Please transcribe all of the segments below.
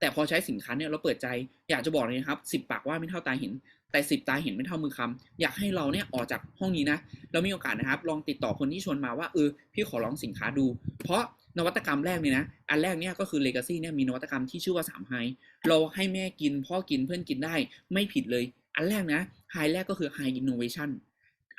แต่พอใช้สินค้าเนี่ยเราเปิดใจอยากจะบอกเลยนะครับสิบปากว่าไม่เท่าตาเห็น แต่สิบตาเห็นไม่เท่ามือคำอยากให้เราเนี่ยออกจากห้องนี้นะแล้วมีโอกาสนะครับ ลองติดต่อคนที่ชวนมาว่าเออพี่ขอลองสินค้าดู เพราะนวัตกรรมแรกเนี่ยนะ อันแรกเนี่ยก็คือ Legacy เนี่ยมีนวัตกรรมที่ชื่อว่า3 High เราให้แม่กินพ่อกินเพื่อนกินได้ไม่ผิดเลย อันแรกนะ High แรกก็คือ High Innovation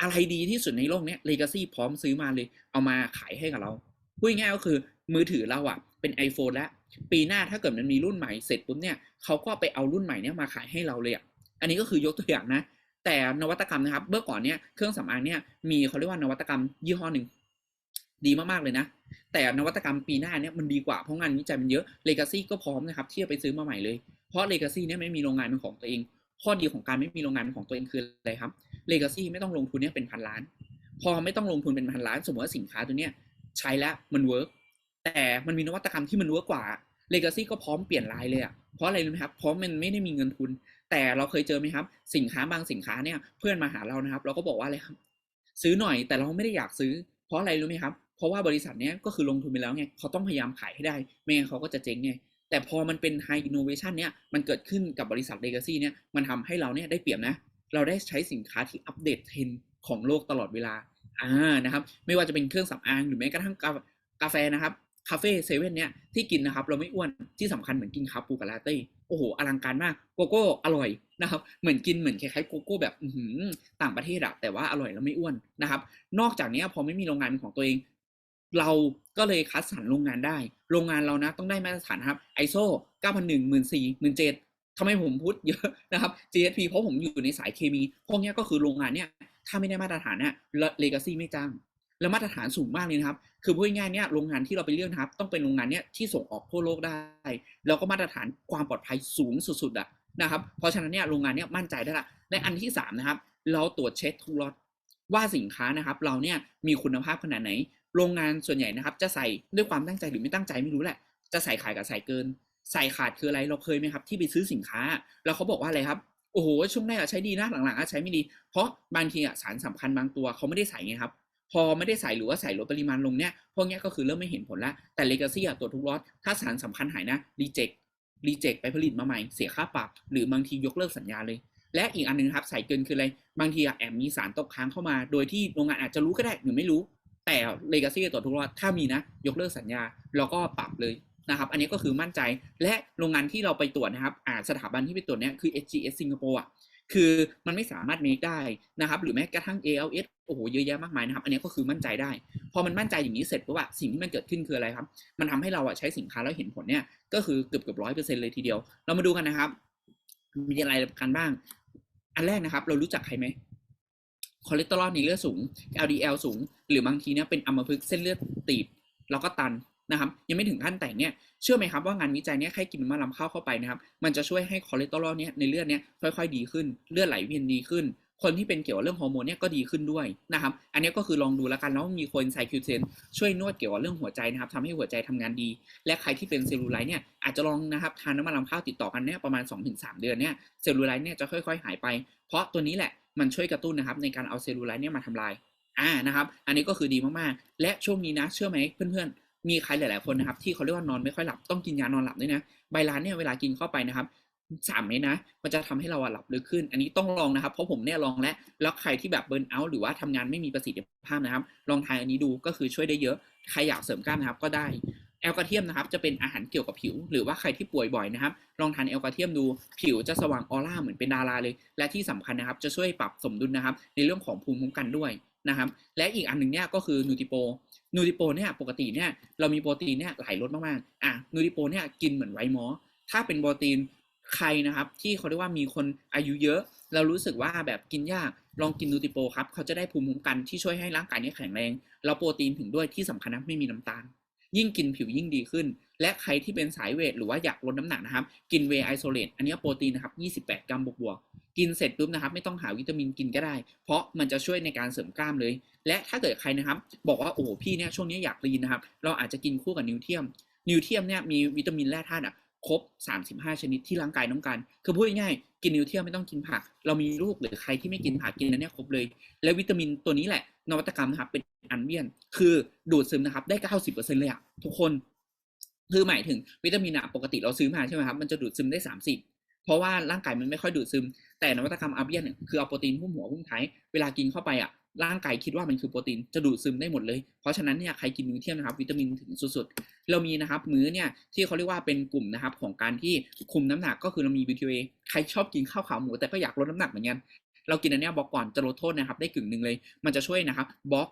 อะไรดีที่สุดในโลกเนี้ย Legacy พร้อมซื้อมาเลย เอามาขายให้กับเราพูดง่ายก็คือ มือถือเราอะเป็น iPhone แล้ว ปีหน้าถ้าเกิดมันมีรุ่นใหม่เสร็จปุ๊บเนี่ยเขาก็ไปเอารุ่นใหม่เนี่ยมาขายให้เราเลยอะอันนี้ก็คือยกตัวอย่างนะ แต่นวัตกรรมนะครับเมื่อก่อนเนี่ยเครื่องสำอางเนี่ยมีเขาเรียกว่านวัตกรรมยี่ห้อหนึ่งดีมากๆเลยนะ แต่นวัตกรรมปีหน้าเนี่ยมันดีกว่าเพราะงานวิจัยมันเยอะ Legacy ก็พร้อมนะครับที่จะไปซื้อมาใหม่เลย เพราะ Legacy เนี่ยไม่มีโรงงานเป็นของตัวเอง ข้อดีของการไม่มีโรงงานเป็นของตัวเองคืออะไรครับ Legacy ไม่ต้องลงทุนเนี่ยเป็นพันล้าน พอไม่ต้องลงทุนเป็นพันล้าน สมมติว่าสินค้าตัวเนี้ยใช้แล้วมันเวิร์ก แต่มันมีนวัตกรรมที่มันเวิร์กกว่า Legacy ก็พร้อมเปลี่ยนลายเลยอะเพราะอะไรรู้ไหมครับ เพราะมันไม่ได้มีเงินทุน แต่เราเคยเจอไหมครับ สินค้าบางสินค้าเนี่ย เพื่อนมาหาเรานะครับ เราก็บอกว่าอะไรครับ ซื้อหน่อยแต่เราไม่ได้อยากซื้อ เพราะอะไรรู้ไหมครับ เพราะว่าบริษัทเนี้ยก็คือลงทุนไปแล้วไงเขาต้องพยายามขายให้ได้ ไม่งั้นเขาก็จะเจ๊งไง แต่พอมันเป็น high innovation เนี่ย มันเกิดขึ้นกับบริษัท legacy เนี่ย มันทำให้เราเนี่ยได้เปรียบนะ เราได้ใช้สินค้าที่อัปเดตเทรนของโลกตลอดเวลา อ่า นะครับ ไม่ว่าจะเป็นเครื่องสำอางหรือแม้กระทั่งกาแฟนะครับ คาเฟ่เซเว่นเนี่ยที่กินนะครับ เราไม่อ้วนที่สำคัญเหมือนกินคาปูกับลาเต้โอ้โหอลังการมากโกโก้อร่อยนะครับ เหมือนกินเหมือนคล้ายๆโกโก้แบบอืต่างประเทศอะแต่ว่าอร่อยแล้วไม่อ้วนนะครับ นอกจากนี้พอไม่มีโรงงานเป็นของตัวเอง เราก็เลยคัดสรรโรงงานได้ โรงงานเรานะต้องได้มาตรฐานครับ ISO 9001 14000 17ทำไมผมพูดเยอะนะครับ GSP เพราะผมอยู่ในสายเคมีพวกนี้ก็คือโรงงานเนี่ยถ้าไม่ได้มาตรฐานเนี่ยเลกาซี่ไม่จ้าง แล้วมาตรฐานสูงมากเลยนะครับ คือพูดง่ายๆเนี่ยโรงงานที่เราไปเลือกนะครับ ต้องเป็นโรงงานเนี่ยที่ส่งออกทั่วโลกได้ แล้วก็มาตรฐานความปลอดภัยสูงสุดๆอะนะครับ เพราะฉะนั้นเนี่ยโรงงานเนี่ยมั่นใจได้ละและอันที่สามนะครับ เราตรวจเช็คทุกล็อตว่าสินค้านะครับ เราเนี่ยมีคุณภาพขนาดไหน โรงงานส่วนใหญ่นะครับ จะใส่ด้วยความตั้งใจหรือไม่ตั้งใจไม่รู้แหละ จะใส่ขายกับใส่เกิน ใส่ขาดคืออะไรเราเคยไหมครับที่ไปซื้อสินค้า แล้วเขาบอกว่าอะไรครับโอ้โหช่วงแรกอะใช้ดีนะหลังๆอะใช้ไม่ดี เพราะบางทีอะสารสำคัญบางตัวเขาไม่ได้ใส่ไงครับ พอไม่ได้ใส่หรือว่าใส่ลดปริมาณลงเนี่ยพวกเนี้ยก็คือเริ่มไม่เห็นผลแล้วแต่เลกาซี่อะตัวทุกล็อตถ้าสารสำคัญหายนะรีเจ็ครีเจ็คไปผลิตมาใหม่เสียค่าปรับ หรือบางทียกเลิกสัญญาเลย และอีกอันหนึงครับใส่เกินคืออะไรบางทีแอบมีสารตกค้างเข้ามา โดยที่โรงงานอาจจะรู้ก็ได้หรือไม่รู้ แต่เลกาซี่ตัวทุกล็อตถ้ามีนะ ยกเลิกสัญญาแล้วก็ปรับเลยนะครับ อันนี้ก็คือมั่นใจและโรงงานที่เราไปตรวจนะครับสถาบันที่ไปตรวจเนี่ยคือ SGS สิงคโปร์อะ คือมันไม่สามารถเมคได้นะครับ หรือแม้กระทั่ง ALS โอ้โหเยอะแยะมากมายนะครับ อันนี้ก็คือมั่นใจได้ พอมันมั่นใจอย่างนี้เสร็จปุ๊บอะสิ่งที่มันเกิดขึ้นคืออะไรครับ มันทำให้เราอะใช้สินค้าแล้วเห็นผลเนี่ย ก็คือเกือบเกือบร้อยเปอร์เซ็นต์เลยทีเดียว เรามาดูกันนะครับ มีอะไรกันบ้าง อันแรกนะครับ เรารู้จักใครไหมคอเลสเตอรอลในเลือดสูง LDL สูง หรือบางทีเนี่ยเป็นอัมพฤกษ์เส้นเลือดตีบ แล้วก็ตัน นะครับยังไม่ถึงขั้นแต่งเนี่ยเชื่อไหมครับว่างานวิจัยเนี่ยให้กินมะลำข้าวเข้าไปนะครับมันจะช่วยให้คอเลสเตอรอลเนี่ยในเลือดเนี่ยค่อยๆ ดีขึ้น เลือดไหลเวียนดีขึ้น คนที่เป็นเกี่ยวกับเรื่องฮอร์โมนเนี่ยก็ดีขึ้นด้วยนะครับอันนี้ก็คือลองดูแล้วกันแล้วมีคนไซคิวเทนช่วยนวดเกี่ยวกับเรื่องหัวใจนะครับทำให้หัวใจทำงานดี และใครที่เป็นเซลลูไลท์เนี่ยอาจจะลองนะครับทานน้ำมันลำข้าวติดต่อกันเนี่ยประมาณ 2-3 เดือนเนี่ยเซลลูไลท์เนี่ยจะค่อย ๆ หายไป เพราะตัวนี้แหละมันช่วยกระตุ้นนะครับในการเอาเซลลูไลท์เนี่ยมาทำลายอ่านะครับ อันนี้ก็คือดีมากๆ และช่วงนี้นะ เชื่อไหมเพื่อนๆ มีใครหลาย ๆ คนนะครับ ที่เขาเรียกว่านอนไม่ค่อยหลับต้องกินยานอนหลับด้วยนะใบลานเนี่ยเวลากินเข้าไปนะครับสามเม็ดนะ มันจะทำให้เราหลับลึกขึ้น อันนี้ต้องลองนะครับ เพราะผมเนี่ยลองแล้ว แล้วใครที่แบบเบิร์นเอาท์หรือว่าทำงานไม่มีประสิทธิภาพนะครับ ลองทานอันนี้ดูก็คือช่วยได้เยอะ ใครอยากเสริมกล้ามนะครับก็ได้ แอลกาเทียมนะครับ จะเป็นอาหารเกี่ยวกับผิว หรือว่าใครที่ป่วยบ่อยนะครับ ลองทานแอลกาเทียมดู ผิวจะสว่างออร่าเหมือนเป็นดาราเลย และที่สำคัญนะครับ จะช่วยปรับสมดุลนะครับ ในเรื่องของภูมิคุ้มกันด้วยนะครับ และอีกอันหนึ่งเนี่ยก็คือนูติโป นูติโปเนี่ยปกติเนี่ยเรามีโปรตีนเนี่ยหลายรสมากๆอะนูติโปเนี่ยกินเหมือนไวมอสถ้าเป็นโปรตีนใครนะครับ ที่เขาเรียกว่ามีคนอายุเยอะ เรารู้สึกว่าแบบกินยากลองกินนูติโปครับเขาจะได้ภูมิคุ้มกันที่ช่วยให้ร่างกายนี่แข็งแรง เราโปรตีนถึงด้วยที่สำคัญนะไม่มีน้ำตาล ยิ่งกินผิวยิ่งดีขึ้น และใครที่เป็นสายเวทหรือว่าอยากลดน้ำหนักนะครับ กินเวไอโซเลตอันนี้โปรตีนนะครับ 28 กรัมบวกๆ กินเสร็จปุ๊บนะครับไม่ต้องหาวิตามินกินก็ได้ เพราะมันจะช่วยในการเสริมกล้ามเลย และถ้าเกิดใครนะครับ บอกว่าโอ้พี่เนี่ยช่วงนี้อยากลีนนะครับ เราอาจจะกินคู่กับนิวเทียม นิวเทียมเนี่ยมีวิตามินแร่ธาตุอะครบ 35 ชนิดที่ร่างกายต้องการ คือพูดง่ายๆกินนิวเทียมไม่ต้องกินผัก เรามีลูกหรือใครที่ไม่กินผักกินอันเนี้ยครบเลย และวิตามินตัวนี้แหละ นวัตกรรมนะครับเป็นอันเบียน คือดูดซึมนะครับได้ 90%เลยอะทุกคนคือหมายถึงวิตามินอะปกติเราซื้อมาใช่ไหมครับมันจะดูดซึมได้ 30 เพราะว่าร่างกายมันไม่ค่อยดูดซึม แต่นวัตกรรมอาเบียนเนี่ยคือเอาโปรตีนหุ้มหัวหุ้มท้ายเวลากินเข้าไปอะร่างกายคิดว่ามันคือโปรตีนจะดูดซึมได้หมดเลย เพราะฉะนั้นเนี่ยใครกินมื้อเที่ยงนะครับ วิตามินถึงสุดๆ เรามีนะครับ มื้อเนี่ยที่เขาเรียกว่าเป็นกลุ่มนะครับของการที่คุมน้ำหนักก็คือเรามี BTA ใครชอบกินข้าวขาหมูแต่ก็อยากลดน้ำหนักเหมือนกัน เรากินอันนี้บล็อกก่อนจะลดโทษนะครับ ได้กึ่งหนึ่งเลย มันจะช่วยนะครับบล็อก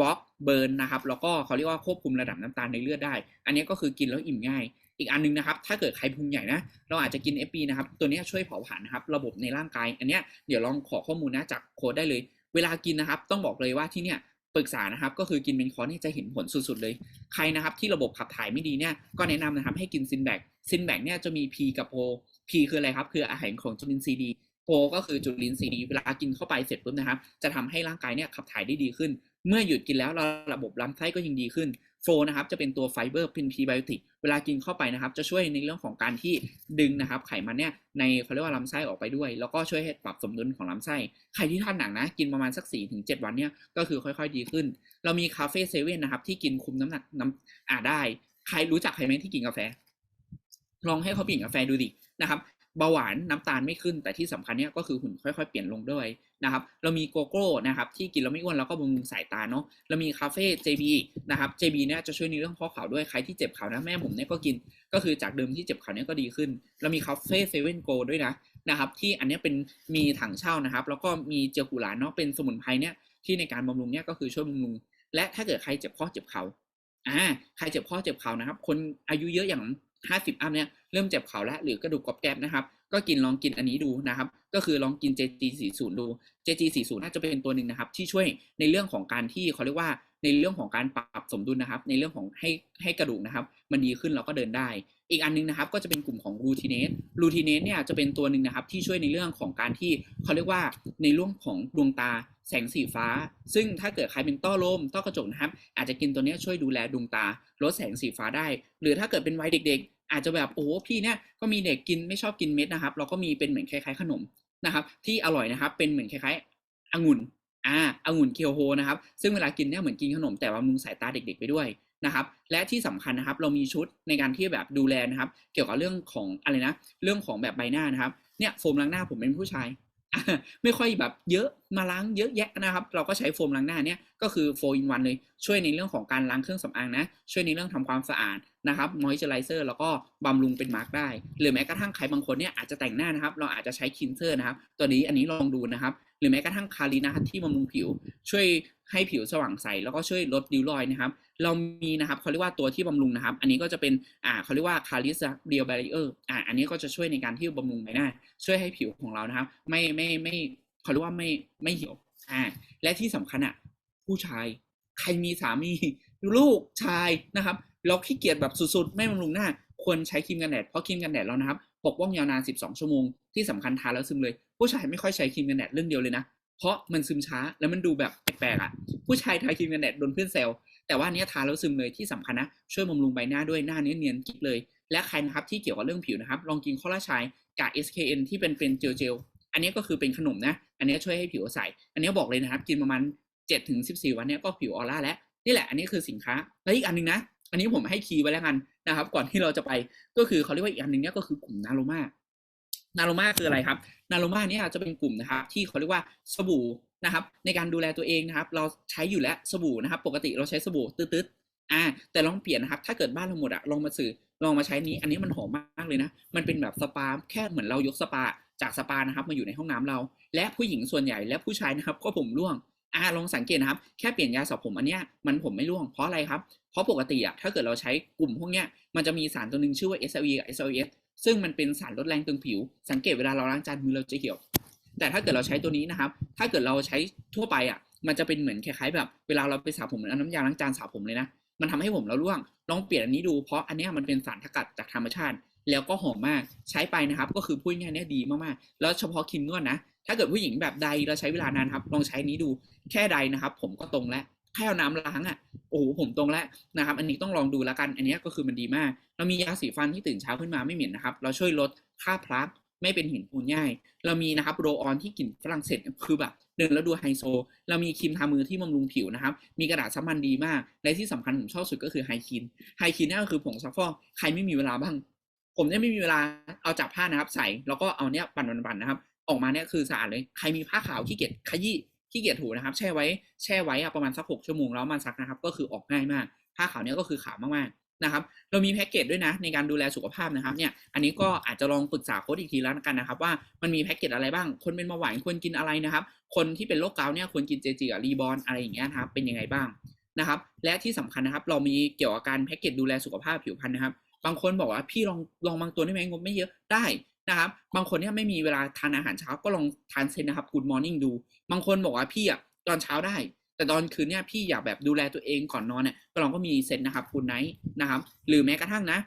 บล็อกเบิร์นนะครับแล้วก็เขาเรียกว่าควบคุมระดับน้ำตาลในเลือดได้ อันนี้ก็คือกินแล้วอิ่มง่าย อีกอันนึงนะครับ ถ้าเกิดใครพุงใหญ่นะ เราอาจจะกิน FB นะครับ ตัวนี้ช่วยเผาผลาญนะครับ ระบบในร่างกาย อันเนี้ยเดี๋ยวลองขอข้อมูลนะจากโค้ดได้เลย เวลากินนะครับ ต้องบอกเลยว่าที่เนี่ยปรึกษานะครับ ก็คือกินเป็นคอร์สนี่จะเห็นผลสุดๆเลย ใครนะครับที่ระบบขับถ่ายไม่ดีเนี่ย ก็แนะนำนะครับให้กินซินแบกซินแบกเนี่ยจะมี P กับโ P คืออะไรครับ คืออาหารของจุลินทรีย์ดีโก็คือจุลินทรีย์ดีเวลากินเข้าไปเสร็จปุ๊บนะครับ จะทำให้ร่างกายเนี่ยขับถ่ายได้ดีขึ้น เมื่อหยุดกินแล้วระบบลำไส้ก็ยิ่งดีขึ้นโฟนะครับจะเป็นตัวไฟเบอร์เป็นพรีไบโอติกเวลากินเข้าไปนะครับ จะช่วยในเรื่องของการที่ดึงนะครับ ไขมันเนี่ยในเขาเรียกว่าลำไส้ออกไปด้วย แล้วก็ช่วยให้ปรับสมดุลของลำไส้ใครที่ทานหนักนะ กินประมาณสัก4ี่ถึงเวันเนี่ยก็คือค่อยๆ ดีขึ้น เรามีคาเฟ่เซเว่นนะครับที่กินคุมน้ำหนักน้ำอ่าได้ ใครรู้จักใครไหมที่กินกาแฟ ลองให้เขาปลี่นกาแฟดูดินะครับ เบาหวานน้ำตาลไม่ขึ้น แต่ที่สำคัญเนี่ยก็คือหุ่นค่อยๆเปลี่ยนลงด้วยนะครับเรามีโกโก้นะครับที่กินแล้วไม่อ้วนแล้วก็บำรุงสายตาเนาะเรามีคาเฟ่ JB นะครับ JB เนี่ยจะช่วยในเรื่องข้อเข่าด้วยใครที่เจ็บเข่านะแม่ผมเนี่ยก็กินก็คือจากเดิมที่เจ็บเข่าเนี่ยก็ดีขึ้น เรามีคาเฟ่เซเว่นโกด้วยนะนะครับที่อันนี้เป็นมีถังเช่านะครับ แล้วก็มีเจียวกุหลาบเนาะเป็นสมุนไพรเนี่ยที่ในการบำรุงเนี่ยก็คือช่วยบำรุง และถ้าเกิดใครเจ็บข้อเจ็บเข่าอ่าใครเจ็บข้อเจ็บเข่านะครับ คนอายุเยอะอย่าง 50 อัพเนี่ยเริ่มเจ็บเข่าแล้วหรือกระดูกกรอบแกรบนะครับก็กินลองกินอันนี้ดูนะครับ ก็คือลองกิน JG40 ดู JG40 น่าจะเป็นตัวหนึ่งนะครับ ที่ช่วยในเรื่องของการที่เขาเรียกว่าในเรื่องของการปรับสมดุลนะครับ ในเรื่องของให้ให้กระดูกนะครับ มันดีขึ้นแล้วก็เดินได้ อีกอันนึงนะครับ ก็จะเป็นกลุ่มของรูทีเนสรูทีเนสเนี่ยจะเป็นตัวหนึ่งนะครับ ที่ช่วยในเรื่องของการที่เขาเรียกว่าในเรื่องของดวงตาแสงสีฟ้า ซึ่งถ้าเกิดใครเป็นต้อลมต้อกระจกนะครับ อาจจะกินตัวนี้ช่วยดูแลดวงตาลดแสงสีฟ้าได้ หรือถ้าเกิดเป็นวัยเด็ก อาจจะแบบโอ้พี่เนี่ยก็มีเด็กกินไม่ชอบกินเม็ดนะครับ เราก็มีเป็นเหมือนคล้ายๆขนมนะครับ ที่อร่อยนะครับ เป็นเหมือนคล้ายๆองุ่นอ่าองุ่นเคียวโฮนะครับ ซึ่งเวลากินเนี่ยเหมือนกินขนมแต่ว่ามึงสายตาเด็ก ๆ ไปด้วยนะครับ และที่สำคัญนะครับ เรามีชุดในการที่แบบดูแลนะครับ เกี่ยวกับเรื่องของอะไรนะ เรื่องของแบบใบหน้านะครับ เนี่ยโฟมล้างหน้าผมเป็นผู้ชาย ไม่ค่อยแบบเยอะมาล้างเยอะแยะนะครับ เราก็ใช้โฟมล้างหน้าเนี่ยก็คือโฟอินวันเลย ช่วยในเรื่องของการล้างเครื่องสำอางนะ ช่วยในเรื่องทำความสะอาด นะครับมอยเจอไรเซอร์แล้วก็บำรุงเป็นมาร์กได้ หรือแม้กระทั่งใครบางคนเนี่ยอาจจะแต่งหน้านะครับ เราอาจจะใช้คินเซอร์นะครับ ตัวนี้อันนี้ลองดูนะครับ หรือแม้กระทั่งคารีนะครับที่บำรุงผิว ช่วยให้ผิวสว่างใสแล้วก็ช่วยลดริ้วรอยนะครับ เรามีนะครับเขาเรียกว่าตัวที่บำรุงนะครับ อันนี้ก็จะเป็นอ่าเขาเรียกว่าคาริสเดียลแบรีเออร์อ่าอันนี้ก็จะช่วยในการที่บำรุงใบหน้า ช่วยให้ผิวของเรานะครับ ไม่ไม่ไม่เขาเรียกว่าไม่ไม่เหี่ยวอ่าและที่สำคัญอะผู้ชายใครมีสามีลูกชายนะครับ เราขี้เกียจแบบสุดๆ ไม่บำรุงหน้า ควรใช้ครีมกันแดดเพราะครีมกันแดดเรานะครับปกป้องยาวนาน 12 ชั่วโมง ที่สำคัญทาแล้วซึมเลย ผู้ชายไม่ค่อยใช้ครีมกันแดดเรื่องเดียวเลยนะ เพราะมันซึมช้าแล้วมันดูแบบแปลกๆอะ ผู้ชายทาครีมกันแดดโดนเพื่อนแซวแต่ว่านี้ทาแล้วซึมเลยที่สำคัญนะ ช่วยบำรุงใบหน้าด้วยหน้าเนื้อเนียนกิ๊บเลย และใครนะครับที่เกี่ยวกับเรื่องผิวนะครับ ลองกินข้อละชายกับ SKN ที่เป็นเป็นเจลเจลอันนี้ก็คือเป็นขนมนะ อันนี้ช่วยให้ผิวใส อันนี้บอกเลยนะครับ กินประมาณ7-14 วันเนี้ยก็ผิวออร่าแล้วนี่แหละอันนี้คือสินค้าแล้วอีกอันนึงนะ อันนี้ผมให้คีย์ไว้แล้วกันนะครับ ก่อนที่เราจะไปก็คือเขาเรียกว่าอีกอันหนึ่งเนี้ยก็คือกลุ่มนาโรมานาโรมาคืออะไรครับ นาโรมาเนี่ยจะเป็นกลุ่มนะครับ ที่เขาเรียกว่าสบู่นะครับ ในการดูแลตัวเองนะครับ เราใช้อยู่แล้วสบู่นะครับ ปกติเราใช้สบู่ตืดๆอ่า แต่ลองเปลี่ยนนะครับ ถ้าเกิดบ้านเราหมดอะลองมาสื่อลองมาใช้นี้ อันนี้มันหอมมากเลยนะ มันเป็นแบบสปาแค่เหมือนเรายกสปาจากสปานะครับมาอยู่ในห้องน้ำเรา และผู้หญิงส่วนใหญ่และผู้ชายนะครับ ก็ผมร่วงอ่าลองสังเกตนะครับ แค่เปลี่ยนยาสระผมอันเนี้ยมันผมไม่ร่วงเพราะอะไรครับ เพราะปกติอะถ้าเกิดเราใช้กลุ่มพวกเนี้ยมันจะมีสารตัวหนึ่งชื่อว่า SLE กับ SLS ซึ่งมันเป็นสารลดแรงตึงผิว สังเกตเวลาเราล้างจานมือเราจะเหี่ยว แต่ถ้าเกิดเราใช้ตัวนี้นะครับ ถ้าเกิดเราใช้ทั่วไปอะ มันจะเป็นเหมือนคล้ายๆ แบบ เวลาเราไปสระผมเหมือนเอาน้ำยาล้างจานสระผมเลยนะ มันทำให้ผมเราร่วง ลองเปลี่ยนอันนี้ดู เพราะอันเนี้ยมันเป็นสารสกัดจากธรรมชาติ แล้วก็หอมมาก ใช้ไปนะครับ ก็คือพูดง่ายๆเนี่ยดีมากๆ แล้วเฉพาะครีมนวดนะ ถ้าเกิดผู้หญิงแบบใดเราใช้เวลานานครับ ลองใช้นี้ดู แค่ใดนะครับ ผมก็ตรงแล้ว แค่เอาน้ำล้างอะโอ้โหผมตรงแล้วนะครับ อันนี้ต้องลองดูแล้วกัน อันนี้ก็คือมันดีมาก เรามียาสีฟันที่ตื่นเช้าขึ้นมาไม่เหม็นนะครับ เราช่วยลดค่าพลักไม่เป็นหินปูนง่าย เรามีนะครับโรออนที่กลิ่นฝรั่งเศสคือแบบเดินแล้วดูไฮโซ เรามีครีมทามือที่บำรุงผิวนะครับ มีกระดาษซับมันดีมาก และที่สำคัญผมชอบสุดก็คือไฮคิน ไฮคินนี่ก็คือผงซักฟอกใครไม่มีเวลาบ้าง ผมเนี่ยไม่มีเวลาเอาจับผ้านะครับ ใส่แล้วก็เอาเนี่ยปั่นๆๆนะครับ ออกมาเนี่ยคือสะอาดเลย ใครมีผ้าขาวขี้เกียจขยี้ ขี้เกียจถูนะครับ แช่ไว้แช่ไว้อะประมาณสักหกชั่วโมงแล้วมันซักนะครับ ก็คือออกง่ายมาก ผ้าขาวเนี่ยก็คือขาวมากๆนะครับเรามีแพ็กเกจด้วยนะในการดูแลสุขภาพนะครับเนี่ยอันนี้ก็อาจจะลองปรึกษาโค้ชอีกทีแล้วกันนะครับ ว่ามันมีแพ็กเกจอะไรบ้าง คนเป็นเบาหวานควรกินอะไรนะครับ คนที่เป็นโรคเกาต์เนี่ยควรกินเจจีกับรีบอลอะไรอย่างเงี้ยนะครับเป็นยังไงบ้างนะครับ และที่สำคัญนะครับ เรามีเกี่ยวกับการแพ็กเกจดูแลสุขภาพผิวพรรณนะครับ บางคนบอกว่าพี่ลองลองบางตัวได้ไหมงบไม่เยอะได้ นะครับ บางคนเนี่ยไม่มีเวลาทานอาหารเช้าก็ลองทานเซนนะครับ Good Morning ดู บางคนบอกว่าพี่อะตอนเช้าได้ แต่ตอนคืนเนี่ยพี่อยากแบบดูแลตัวเองก่อนนอนเนี่ยก็ลองก็มีเซนนะครับ Good Night นะครับ หรือแม้กระทั่งนะ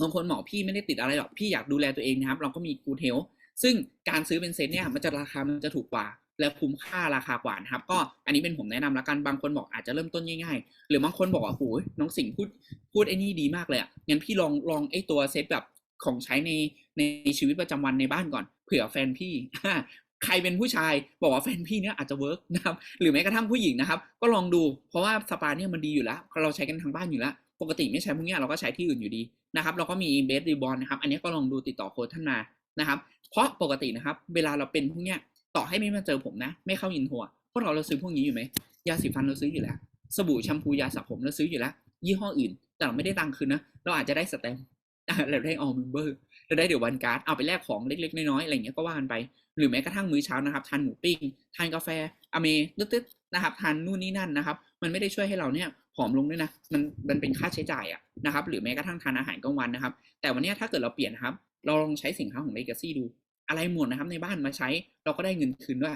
บางคนบอกพี่ไม่ได้ติดอะไรหรอกพี่อยากดูแลตัวเองนะครับ เราก็มี Good Health ซึ่งการซื้อเป็นเซตเนี่ยมันจะราคามันจะถูกกว่า และคุ้มค่าราคากว่านะครับ ก็อันนี้เป็นผมแนะนำแล้วกันบางคนบอกอาจจะเริ่มต้นง่ายๆ หรือบางคนบอกว่าโอ้ยน้องสิงห์พูดพูดไอ้นี่ดีมากเลยอะงั้นพี่ลองลองไอ้ตัวเซตแบบของใช้ใน ในชีวิตประจำวันในบ้านก่อนเผื่อแฟนพี่ใครเป็นผู้ชายบอกว่าแฟนพี่เนี่ยอาจจะเวิร์กนะครับหรือแม้กระทั่งผู้หญิงนะครับ ก็ลองดูเพราะว่าสปาเนี่ยมันดีอยู่แล้วเราใช้กันทางบ้านอยู่แล้ว ปกติไม่ใช้พวกเนี้ยเราก็ใช้ที่อื่นอยู่ดีนะครับ เราก็มีเบสรีบอลนะครับ อันนี้ก็ลองดูติดต่อโค้ชท่านมานะครับ เพราะปกตินะครับ เวลาเราเป็นพวกเนี้ยต่อให้ไม่มาเจอผมนะ ไม่เข้าอินโทรอะพวกเราเราซื้อพวกนี้อยู่ไหมยาสีฟันเราซื้ออยู่แล้วสบู่แชมพูยาสระผมเราซื้ออยู่แล้ว ยี่ห้ออื่น แต่เราไม่ได้ตังค์คืนนะเราอาจจะได้สแตมป์อะ เราได้ออมเมมเบอร์เราได้เดี๋ยววันการ์ดเอาไปแลกของเล็ก ๆ น้อยๆอะไรเงี้ยก็ว่ากันไป หรือแม้กระทั่งมื้อเช้านะครับทานหมูปิ้งทานกาแฟอเมตึ๊ดๆนะครับทานนู่นนี่นั่นนะครับ มันไม่ได้ช่วยให้เราเนี่ยผอมลงด้วยนะมันมันเป็นค่าใช้จ่ายอะนะครับ หรือแม้กระทั่งทานอาหารกลางวันนะครับ แต่วันนี้ถ้าเกิดเราเปลี่ยนนะครับ เราลองใช้สินค้าของ Legacy ดู อะไรหมดนะครับในบ้านมาใช้เราก็ได้เงินคืนด้วย